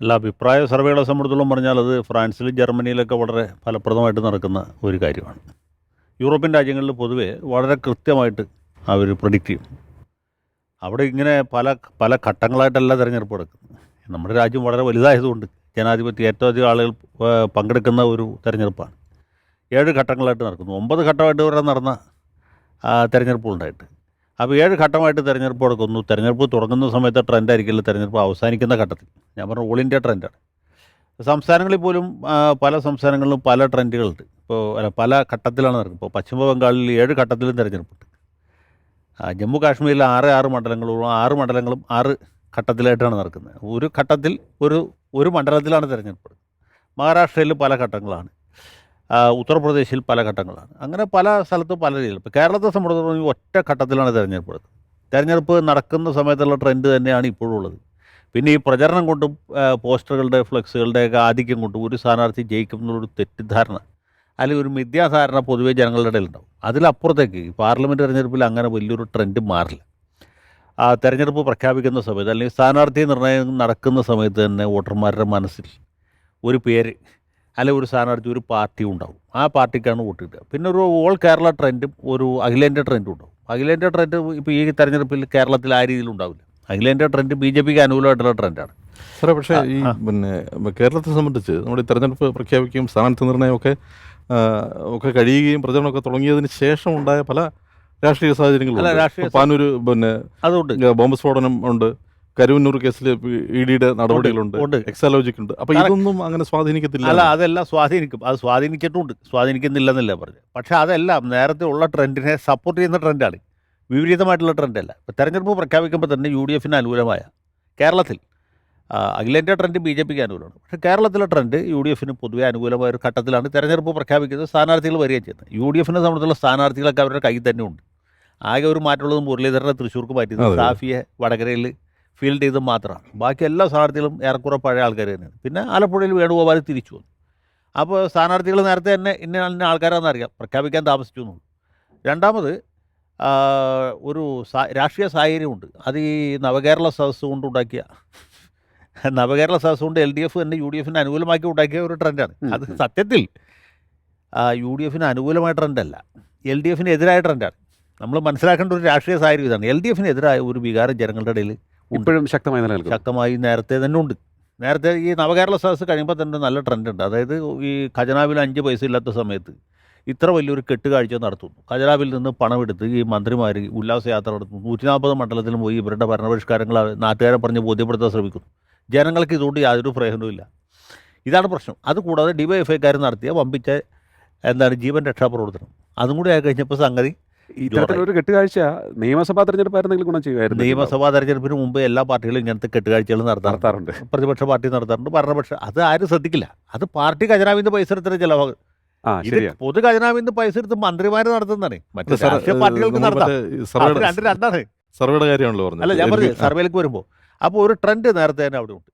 അല്ല അഭിപ്രായ സർവേകളെ സംബന്ധിച്ചോളം പറഞ്ഞാൽ അത് ഫ്രാൻസിലും ജർമ്മനിയിലൊക്കെ വളരെ ഫലപ്രദമായിട്ട് നടക്കുന്ന ഒരു കാര്യമാണ്. യൂറോപ്യൻ രാജ്യങ്ങളിൽ പൊതുവേ വളരെ കൃത്യമായിട്ട് അവർ പ്രൊഡിക്റ്റ് ചെയ്യും. അവിടെ ഇങ്ങനെ പല പല ഘട്ടങ്ങളായിട്ടല്ല തിരഞ്ഞെടുപ്പ് നടക്കുന്നത്. നമ്മുടെ രാജ്യം വളരെ വലുതായതുകൊണ്ട് ജനാധിപത്യം ഏറ്റവും അധികം ആളുകൾ പങ്കെടുക്കുന്ന ഒരു തിരഞ്ഞെടുപ്പാണ്. ഏഴ് ഘട്ടങ്ങളായിട്ട് നടക്കുന്നു. ഒമ്പത് ഘട്ടമായിട്ട് വരെ നടന്ന തെരഞ്ഞെടുപ്പുകളുണ്ടായിട്ട്. അപ്പോൾ ഏഴ് ഘട്ടമായിട്ട് തിരഞ്ഞെടുപ്പ് നടക്കുന്നു തിരഞ്ഞെടുപ്പ് തുടങ്ങുന്ന സമയത്ത് ട്രെൻഡായിരിക്കില്ല തിരഞ്ഞെടുപ്പ് അവസാനിക്കുന്ന ഘട്ടത്തിൽ. ഞാൻ പറഞ്ഞ ഓൾ ഇന്ത്യ ട്രെൻഡാണ്. സംസ്ഥാനങ്ങളിൽ പോലും പല സംസ്ഥാനങ്ങളിലും പല ട്രെൻഡുകളുണ്ട്. ഇപ്പോൾ അല്ല പല ഘട്ടത്തിലാണ് നടക്കുന്നത്. ഇപ്പോൾ പശ്ചിമ ബംഗാളിൽ ഏഴ് ഘട്ടത്തിലും തിരഞ്ഞെടുപ്പുണ്ട്. ജമ്മു കാശ്മീരിൽ ആറ് ആറ് മണ്ഡലങ്ങളും ആറ് മണ്ഡലങ്ങളും ആറ് ഘട്ടത്തിലായിട്ടാണ് നടക്കുന്നത്. ഒരു ഘട്ടത്തിൽ ഒരു ഒരു മണ്ഡലത്തിലാണ് തിരഞ്ഞെടുപ്പ്. മഹാരാഷ്ട്രയിൽ പല ഘട്ടങ്ങളാണ്. ഉത്തർപ്രദേശിൽ പല ഘട്ടങ്ങളാണ്. അങ്ങനെ പല സ്ഥലത്തും പല രീതിയിൽ. ഇപ്പോൾ കേരളത്തെ സംബന്ധിച്ചിടത്തോളം ഒറ്റ ഘട്ടത്തിലാണ് തിരഞ്ഞെടുപ്പ് തെരഞ്ഞെടുപ്പ് നടക്കുന്ന സമയത്തുള്ള ട്രെൻഡ് തന്നെയാണ് ഇപ്പോഴും ഉള്ളത്. പിന്നെ ഈ പ്രചരണം കൊണ്ടും പോസ്റ്ററുകളുടെ പോസ്റ്ററുകളുടെ ഫ്ലെക്സുകളുടെയൊക്കെ ആധിക്യം കൊണ്ടും ഒരു സ്ഥാനാർത്ഥി ജയിക്കും എന്നുള്ളൊരു തെറ്റിദ്ധാരണ അല്ലെങ്കിൽ ഒരു മിഥ്യാധാരണ പൊതുവേ ജനങ്ങളുടെ ഇടയിൽ ഉണ്ടാവും അതിലപ്പുറത്തേക്ക് പാർലമെന്റ് തിരഞ്ഞെടുപ്പിൽ അങ്ങനെ വലിയൊരു ട്രെൻഡ് മാറില്ല. ആ തെരഞ്ഞെടുപ്പ് പ്രഖ്യാപിക്കുന്ന സമയത്ത് അല്ലെങ്കിൽ സ്ഥാനാർത്ഥി നിർണയം നടക്കുന്ന സമയത്ത് തന്നെ വോട്ടർമാരുടെ മനസ്സിൽ ഒരു പേര് അല്ലെങ്കിൽ ഒരു സ്ഥാനാർത്ഥി ഒരു പാർട്ടി ഉണ്ടാവും. ആ പാർട്ടിക്കാണ് വോട്ട് കിട്ടുക. പിന്നെ ഒരു ഓൾ കേരള ട്രെൻഡും ഒരു അഖിലേന്ത്യാ ട്രെൻഡും ഉണ്ടാവും. അഖിലേന്ത്യാ ട്രെൻഡ് ഇപ്പോൾ ഈ തെരഞ്ഞെടുപ്പിൽ കേരളത്തിൽ ആ രീതിയിൽ ഉണ്ടാവില്ല. അഖിലേന്ത്യാ ട്രെൻഡ് ബി ജെ പിക്ക് അനുകൂലമായിട്ടുള്ള ട്രെൻഡാണ്. സാറേ പക്ഷേ ഈ പിന്നെ കേരളത്തെ സംബന്ധിച്ച് നമ്മുടെ ഈ തെരഞ്ഞെടുപ്പ് പ്രഖ്യാപിക്കുകയും സ്ഥാനാർത്ഥി നിർണയമൊക്കെ ഒക്കെ കഴിയുകയും പ്രചരണമൊക്കെ തുടങ്ങിയതിന് ശേഷം ഉണ്ടായ പല രാഷ്ട്രീയ സാഹചര്യങ്ങളും. പാനൂര് പിന്നെ അതുകൊണ്ട് ബോംബ് സ്ഫോടനം ഉണ്ട്. കരുവന്നൂർ കേസിൽ ഇ ഡിയുടെ നടപടികളുണ്ട് എക്സാലോജിക് ഉണ്ട് അപ്പൊ ഇതൊന്നും അങ്ങനെ സ്വാധീനിക്കത്തില്ല. അല്ല അതെല്ലാം സ്വാധീനിക്കും. അത് സ്വാധീനിച്ചിട്ടുണ്ട്. സ്വാധീനിക്കുന്നില്ലെന്നല്ല പറഞ്ഞു പക്ഷെ അതെല്ലാം നേരത്തെ ഉള്ള ട്രെൻഡിനെ സപ്പോർട്ട് ചെയ്യുന്ന ട്രെൻഡാണ്. വിപരീതമായിട്ടുള്ള ട്രെൻഡല്ല. ഇപ്പോൾ തെരഞ്ഞെടുപ്പ് പ്രഖ്യാപിക്കുമ്പോൾ തന്നെ യു ഡി എഫിന് അനുകൂലമായ കേരളത്തിൽ അഖിലേന്ത്യാ ട്രെൻഡ് ബി ജെ പിക്ക് അനുകൂലമാണ്. പക്ഷെ കേരളത്തിലെ ട്രെൻഡ് യു ഡി എഫിന് പൊതുവെ അനുകൂലമായ ഒരു ഘട്ടത്തിലാണ് തെരഞ്ഞെടുപ്പ് പ്രഖ്യാപിക്കുന്നത് സ്ഥാനാർത്ഥികൾ വരികയും ചെയ്യുന്നത്. യു ഡി എഫിനെ സംബന്ധിച്ചുള്ള സ്ഥാനാർത്ഥികളൊക്കെ അവരുടെ കയ്യിൽ തന്നെ ഉണ്ട് ആകെ ഒരു മാറ്റമുള്ളത് മുരളീധരനെ തൃശ്ശൂർക്ക് മാറ്റിയത്. സാഫിയെ വടകരയിൽ ഫീൽഡ് ചെയ്ത് മാത്രമാണ്. ബാക്കി എല്ലാ സ്ഥാനാർത്ഥികളും ഏറെക്കുറെ പഴയ ആൾക്കാർ തന്നെയാണ്. പിന്നെ ആലപ്പുഴയിൽ വേണുഗോപാൽ തിരിച്ചു വന്നു. അപ്പോൾ സ്ഥാനാർത്ഥികൾ നേരത്തെ തന്നെ ഇന്ന ഇന്ന ആൾക്കാരാണെന്ന് അറിയാം. പ്രഖ്യാപിക്കാൻ താമസിച്ചു എന്നുള്ളൂ. രണ്ടാമത് ഒരു രാഷ്ട്രീയ സാഹചര്യമുണ്ട്. അത് ഈ നവകേരള സദസ്സ് കൊണ്ടുണ്ടാക്കിയ നവകേരള സദസ്സ് കൊണ്ട് എൽ ഡി എഫ് തന്നെ യു ഡി എഫിന് അനുകൂലമാക്കി ഉണ്ടാക്കിയ ഒരു ട്രെൻഡാണ്. അത് സത്യത്തിൽ യു ഡി എഫിന് അനുകൂലമായ ട്രെൻഡല്ല. എൽ ഡി എഫിന് എതിരായ ട്രെൻഡാണ്. നമ്മൾ മനസ്സിലാക്കേണ്ട ഒരു രാഷ്ട്രീയ സാഹചര്യം ഇതാണ്. എൽ ഡി എഫിന് എതിരായ ഒരു വികാരം ജനങ്ങളുടെ ഇടയിൽ ഇപ്പോഴും ശക്തമായി നിലനിൽക്കും ശക്തമായി നേരത്തെ തന്നെ ഉണ്ട്. നേരത്തെ ഈ നവകേരള സദസ്സ് കഴിയുമ്പോൾ തന്നെ നല്ല ട്രെൻഡ് ഉണ്ട്. അതായത് ഈ ഖജനാവിൽ അഞ്ച് പൈസ ഇല്ലാത്ത സമയത്ത് ഇത്ര വലിയൊരു കെട്ടുകാഴ്ച നടത്തുന്നു. ഖജനാവിൽ നിന്ന് പണമെടുത്ത് ഈ മന്ത്രിമാർ ഉല്ലാസയാത്ര നടത്തുന്നു. നൂറ്റി നാൽപ്പത് മണ്ഡലത്തിലും പോയി ഇവരുടെ ഭരണപരിഷ്കാരങ്ങൾ നാട്ടുകാരെ പറഞ്ഞ് ബോധ്യപ്പെടുത്താൻ ശ്രമിക്കുന്നു. ജനങ്ങൾക്ക് ഇതുകൊണ്ട് യാതൊരു പ്രയോജനവും ഇല്ല. ഇതാണ് പ്രശ്നം. അതുകൂടാതെ ഐക്കാർ നടത്തിയ വമ്പിച്ച എന്താണ് ജീവൻ രക്ഷാപ്രവർത്തനം അതും കൂടി ആയി കഴിഞ്ഞപ്പോൾ സംഗതി ഇത്തരത്തിലൊരു കെട്ടുകാഴ്ച നിയമസഭാ തെരഞ്ഞെടുപ്പായിരുന്നെങ്കിൽ ഗുണം ചെയ്യുമായിരുന്നു നിയമസഭാ തെരഞ്ഞെടുപ്പിന് മുമ്പ് എല്ലാ പാർട്ടികളും ഇങ്ങനത്തെ കെട്ടുകാഴ്ചകൾ നടത്താറുണ്ട്. പ്രതിപക്ഷ പാർട്ടി നടത്താറുണ്ട് ഭരണപക്ഷ. അത് ആരും ശ്രദ്ധിക്കില്ല. അത് പാർട്ടി ഖജനാവിന്ന് പൈസ എടുത്തിട്ട് ചിലവാകും. ഇത് പൊതു ഖജനാവിന്ന് പൈസ എടുത്ത് മന്ത്രിമാർ നടത്തുന്നതാണ്. മറ്റു രാഷ്ട്രീയ പാർട്ടികൾക്ക് നടത്താം. രണ്ട് രണ്ടാണ്. സർവേയുടെ കാര്യമാണല്ലോ പറഞ്ഞത്. അല്ല ഞാൻ പറഞ്ഞു സർവേയിലേക്ക് വരുമ്പോൾ അപ്പോൾ ഒരു ട്രെൻഡ് നേരത്തെ തന്നെ അവിടെ ഉണ്ട്.